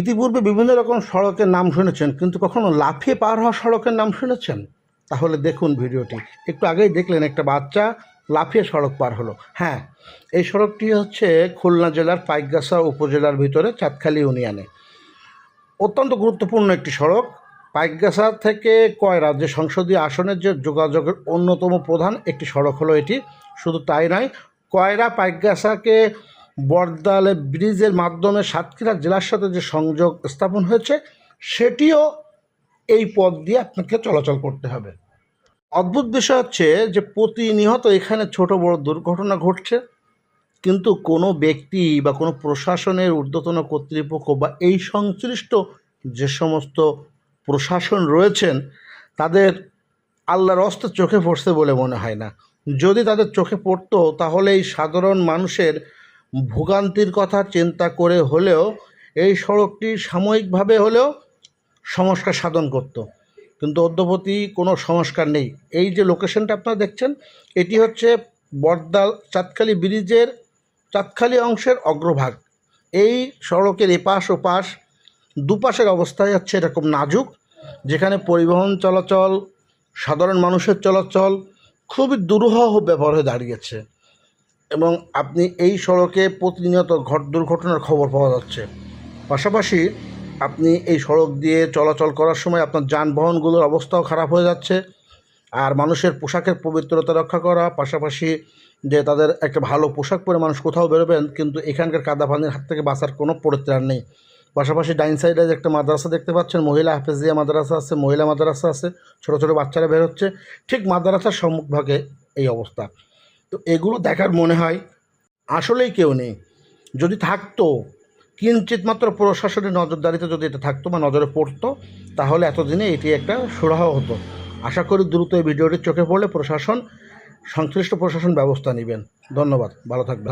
ইতিপূর্বে বিভিন্ন রকম সড়কের নাম শুনেছেন, কিন্তু কখনো লাফিয়ে পার হওয়া সড়কের নাম শুনেছেন? তাহলে দেখুন ভিডিওটি। একটু আগেই দেখলেন একটা বাচ্চা লাফিয়ে সড়ক পার হলো। হ্যাঁ এই সড়কটি হচ্ছে খুলনা জেলার পাইকগাছা উপজেলার ভিতরে চাঁদখালি ইউনিয়নে। অত্যন্ত গুরুত্বপূর্ণ একটি সড়ক। পাইকগাছা থেকে কয়রা, যে সংসদীয় আসনের যে যোগাযোগের অন্যতম প্রধান একটি সড়ক হলো এটি। শুধু তাই নয়, কয়রা পাইকগাছাকে বরদালে ব্রিজের মাধ্যমে সাতক্ষীরা জেলার সাথে যে সংযোগ স্থাপন হয়েছে, সেটিও এই পথ দিয়ে আপনাকে চলাচল করতে হবে। অদ্ভুত বিষয় হচ্ছে যে প্রতিনিয়ত এখানে ছোট বড় দুর্ঘটনা ঘটছে, কিন্তু কোনো ব্যক্তি বা কোনো প্রশাসনের ঊর্ধ্বতন কর্তৃপক্ষ বা এই সংশ্লিষ্ট যে সমস্ত প্রশাসন রয়েছেন, তাদের আল্লাহর অস্তে চোখে পড়ছে বলে মনে হয় না। যদি তাদের চোখে পড়তো, তাহলে এই সাধারণ মানুষের ভোগান্তির কথা চিন্তা করে হলেও, এই সড়কটি সাময়িকভাবে হলেও সংস্কার সাধন করত। কিন্তু অদ্যপতি কোনো সংস্কার নেই। এই যে লোকেশনটা আপনারা দেখছেন, এটি হচ্ছে বর্দাল চাঁদখালি ব্রিজের চাঁদখালি অংশের অগ্রভাগ। এই সড়কের এপাশ ওপাশ দুপাশের অবস্থায় হচ্ছে এরকম নাজুক, যেখানে পরিবহন চলাচল, সাধারণ মানুষের চলাচল খুবই দুরূহ ব্যাপার হয়ে দাঁড়িয়েছে। এবং আপনি এই সড়কে প্রতিনিয়ত ঘট দুর্ঘটনার খবর পাওয়া যাচ্ছে। পাশাপাশি আপনি এই সড়ক দিয়ে চলাচল করার সময় আপনার যানবাহনগুলোর অবস্থাও খারাপ হয়ে যাচ্ছে আর মানুষের পোশাকের পবিত্রতা রক্ষা করা, পাশাপাশি যে তাদের একটা ভালো পোশাক পরে মানুষ কোথাও বেরোবেন, কিন্তু এখানকার কাদা পানির হাত থেকে বাঁচার কোনো পরিত্রাণ নেই। পাশাপাশি ডাইন সাইডে একটা মাদ্রাসা দেখতে পাচ্ছেন, মহিলা হাফেজিয়া মাদ্রাসা আছে, মহিলা মাদ্রাসা আছে, ছোটো ছোটো বাচ্চারা বের হচ্ছে। ঠিক মাদ্রাসার সম্মুখভাগে এই অবস্থা। তো এগুলো দেখার মনে হয় আসলেই কেউ নেই। যদি থাকতো কিঞ্চিত মাত্র প্রশাসনের নজরদারিতে যদি এটা থাকতো বা নজরে পড়তো, তাহলে এতদিনে এটি একটা সুরাহ হতো। আশা করি দ্রুত এই ভিডিওটি চোখে পড়লে প্রশাসন, সংশ্লিষ্ট প্রশাসন ব্যবস্থা নেবেন। ধন্যবাদ। ভালো থাকবে